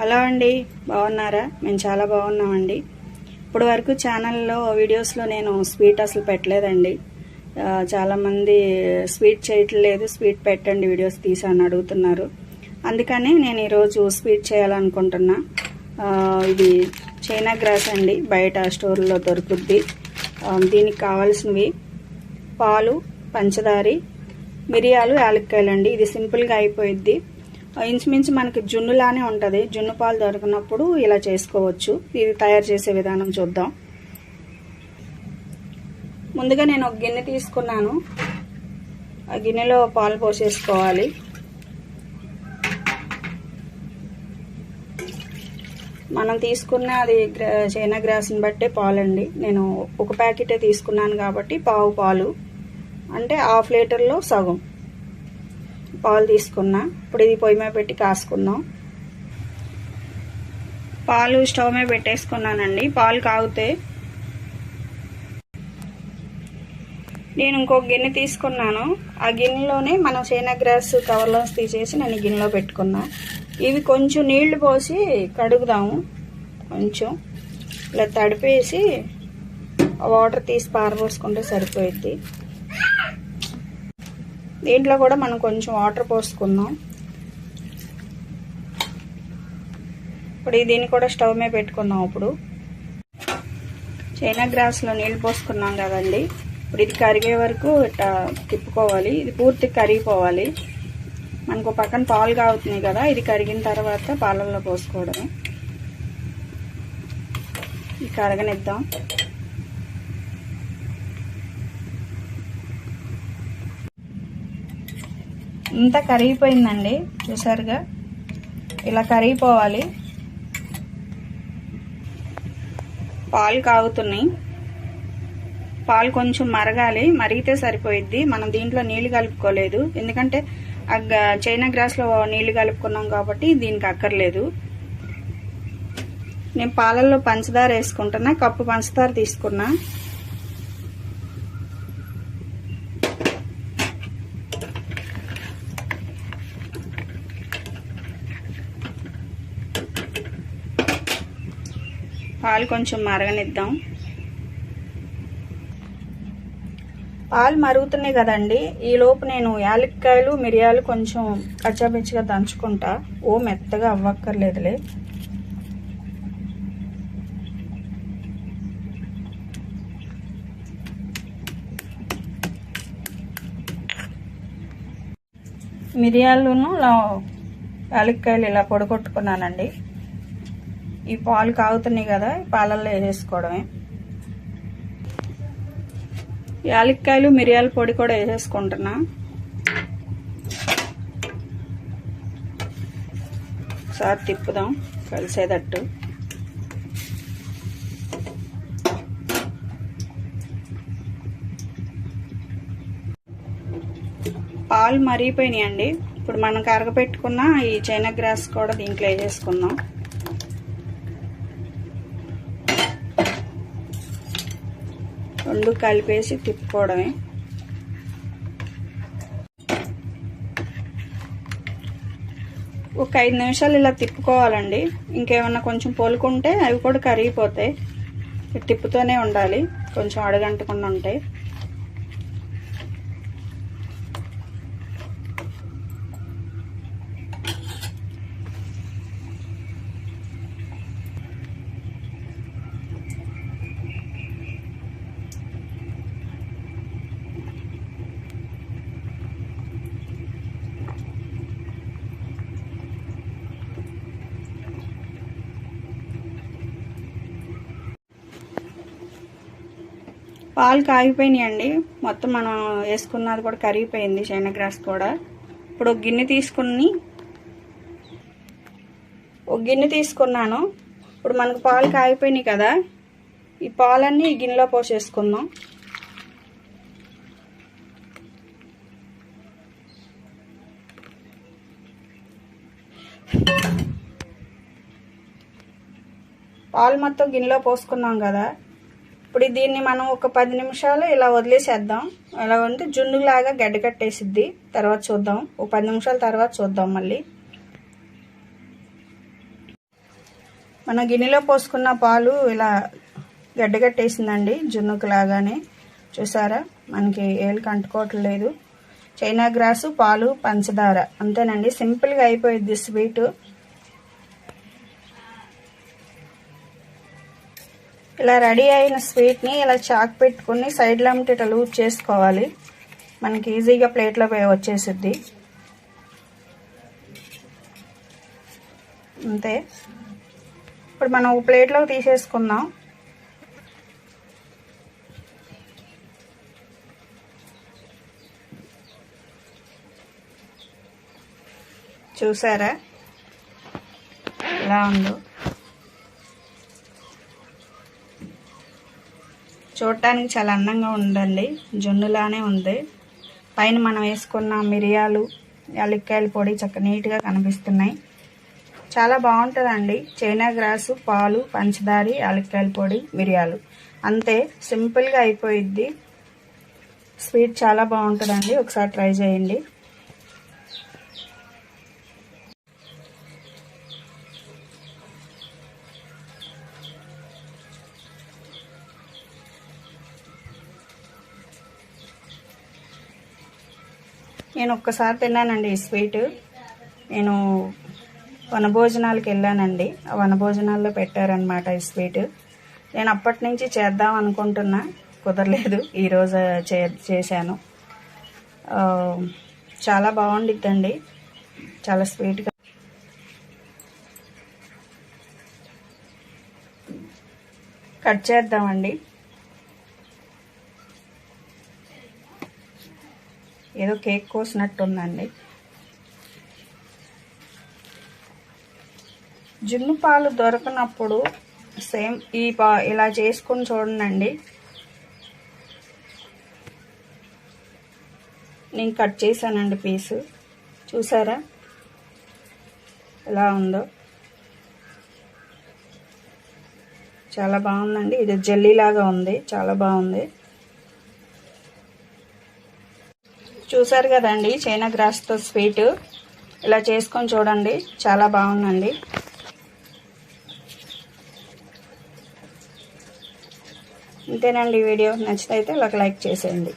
Hello అండి బాగున్నారా? మేము చాలా బాగున్నామండి. ఇప్పటి వరకు ఛానల్లో వీడియోస్లో నేను స్వీట్ అసలు పెట్టలేదండి. చాలామంది స్వీట్ చేయట్లేదు స్వీట్ పెట్టండి వీడియోస్ తీసాను అడుగుతున్నారు. అందుకని నేను ఈరోజు స్వీట్ చేయాలనుకుంటున్నా. ఇది చైనా గ్రాస్ అండి బయట స్టోర్లో దొరుకుద్ది. దీనికి కావాల్సినవి పాలు పంచదారి మిరియాలు యాలక్కాయలు అండి ఇది సింపుల్గా అయిపోయిద్ది. ఇంచుమించు మనకి జున్నులానే ఉంటుంది. జున్ను పాలు దొరికినప్పుడు ఇలా చేసుకోవచ్చు. ఇది తయారు చేసే విధానం చూద్దాం. ముందుగా నేను ఒక గిన్నె తీసుకున్నాను. ఆ గిన్నెలో పాలు పోసేసుకోవాలి. మనం తీసుకున్న అది చైనా గ్రాస్ని బట్టే పాలండి. నేను ఒక ప్యాకెటే తీసుకున్నాను కాబట్టి పావు పాలు. అంటే హాఫ్ లీటర్లో సగం. పాలు తీసుకున్నా. ఇప్పుడు ఇది పొయ్యి మీద పెట్టి కాసుకుందాం. పాలు స్టవ్ మీద పెట్టేసుకున్నానండి. పాలు కాగితే నేను ఇంకొక గిన్నె తీసుకున్నాను. ఆ గిన్నెలోనే మనం చైనా గ్రాస్ కవర్లో తీసేసి నేను గిన్నెలో పెట్టుకున్నా. ఇవి కొంచెం నీళ్ళు పోసి కడుగుదాము. కొంచెం. ఇలా తడిపేసి వాటర్ తీసి పారబోసుకుంటే సరిపోయిద్ది. దీంట్లో కూడా మనం కొంచెం వాటర్ పోసుకుందాం. ఇప్పుడు దీన్ని కూడా స్టవ్ మీద పెట్టుకుందాం ఇప్పుడు చైనా గ్రాస్లో నీళ్ళు పోసుకున్నాం కదండి. ఇప్పుడు ఇది కరిగే వరకు ఇట్లా తిప్పుకోవాలి. ఇది పూర్తి కరిగిపోవాలి. మనకు పక్కన పాలు కాగుతున్నాయి కదా ఇది కరిగిన తర్వాత పాలల్లో పోసుకోవడమే. ఇది కరగనిద్దాం. ఇంత కరిగిపోయిందండి చూసారుగా? ఇలా కరిగిపోవాలి. పాలు కాగుతున్నాయి. పాలు కొంచెం మరగాలి మరిగితే సరిపోయిద్ది. మనం దీంట్లో నీళ్ళు కలుపుకోలేదు. ఎందుకంటే ఆ గ- చైనా గ్రాస్లో నీళ్ళు కలుపుకున్నాం కాబట్టి దీనికి అక్కర్లేదు. నేను పాలల్లో పంచదార వేసుకుంటున్నా కప్పు పంచదార తీసుకున్నా. పాలు కొంచెం మరగనిద్దాం. పాలు మరుగుతున్నాయి కదండి. ఈ లోపు నేను యాలక్కాయలు మిరియాలు కొంచెం కచ్చాపిచ్చిగా దంచుకుంటా. ఓ మెత్తగా అవ్వక్కర్లేదులే. మిరియాలును యాలక్కాయలు ఇలా పొడగొట్టుకున్నానండి. ఈ పాలు కాగుతున్నాయి కదా ఈ పాలల్లో వేసేసుకోవడమే. యాలక్కాయలు మిరియాల పొడి కూడా వేసేసుకుంటున్నా. ఒకసారి తిప్పుదాం కలిసేటట్టు. పాలు మరిగిపోయినాయండి. ఇప్పుడు మనం కరగపెట్టుకున్న ఈ చైనా గ్రాస్ కూడా దీంట్లో వేసేసుకుందాం. రెండు కలిపేసి తిప్పుకోవడమే. ఒక ఐదు నిమిషాలు ఇలా తిప్పుకోవాలండి. ఇంకేమన్నా కొంచెం పోలుకుంటే అవి కూడా కరిగిపోతాయి. తిప్పుతూనే ఉండాలి. కొంచెం అడగంటకుండా ఉంటాయి పాలు కాగిపోయినాయండి. మొత్తం మనం వేసుకున్నది కూడా కరిగిపోయింది చైనా గ్రాస్ కూడా. ఇప్పుడు ఒక గిన్నె తీసుకుని ఒక గిన్నె తీసుకున్నాను. ఇప్పుడు మనకు పాలు కాగిపోయినాయి కదా. ఈ పాలన్నీ ఈ గిన్నెలో పోసేసుకుందాం. పాలు మొత్తం గిన్నెలో పోసుకున్నాం కదా. ఇప్పుడు దీన్ని మనం ఒక పది నిమిషాలు ఇలా వదిలేసేద్దాం. అలా ఉంటే జున్నులాగా గడ్డ కట్టేసిద్ది. తర్వాత చూద్దాం. ఒక పది నిమిషాల తర్వాత చూద్దాం మళ్ళీ. మనం గిన్నెలో పోసుకున్న పాలు ఇలా గడ్డగట్టేసిందండి జున్నుకు లాగానే చూసారా? మనకి ఏళ్ళు కంటుకోవట్లేదు చైనా గ్రాసు పాలు పంచదార. అంతేనండి. సింపుల్గా అయిపోయింది స్వీటు. ఇలా రెడీ అయిన స్వీట్ని ఇలా చాక్ పెట్టుకుని సైడ్లో అమ్మటి ఇట్లా లూజ్ చేసుకోవాలి. మనకి ఈజీగా ప్లేట్లో వచ్చేసిద్ది. అంతే. ఇప్పుడు మనం ప్లేట్లోకి తీసేసుకుందాం. చూసారా? ఎలా ఉందో? చూడటానికి చాలా అందంగా ఉందండి. జున్నులానే ఉంది. పైన మనం వేసుకున్న మిరియాలు యాలక్కాయల పొడి చక్క నీట్గా కనిపిస్తున్నాయి. చాలా బాగుంటుందండి. చైనా గ్రాసు పాలు పంచదారి యాలక్కాయల పొడి మిరియాలు. అంతే సింపుల్గా అయిపోయిద్ది. స్వీట్ చాలా బాగుంటుందండి. ఒకసారి ట్రై చేయండి. నేను ఒక్కసారి తిన్నానండి ఈ స్వీట్. నేను వనభోజనాలకు వెళ్ళానండి. ఆ వనభోజనాల్లో పెట్టారనమాట ఈ స్వీట్. నేను అప్పటి నుంచి చేద్దాం అనుకుంటున్నా. కుదరలేదు. ఈరోజు చే చేశాను. చాలా బాగుండిద్దండి. చాలా స్వీట్గా. కట్ చేద్దామండి. ఏదో కేక్ కోసినట్టు ఉందండి జున్ను పాలు దొరకనప్పుడు సేమ్ ఈ పా ఇలా చేసుకొని చూడండి నేను కట్ చేశానండి పీసు. చూసారా? ఎలా ఉందో. చాలా బాగుందండి. ఇది జల్లీ లాగా ఉంది. చాలా బాగుంది. చూసారు కదండి చైనా గ్రాస్తో స్వీట్. ఇలా చేసుకొని చూడండి చాలా బాగుందండి. ఇంతేనండి వీడియో. నచ్చితే అయితే ఒక లైక్ చేసేయండి.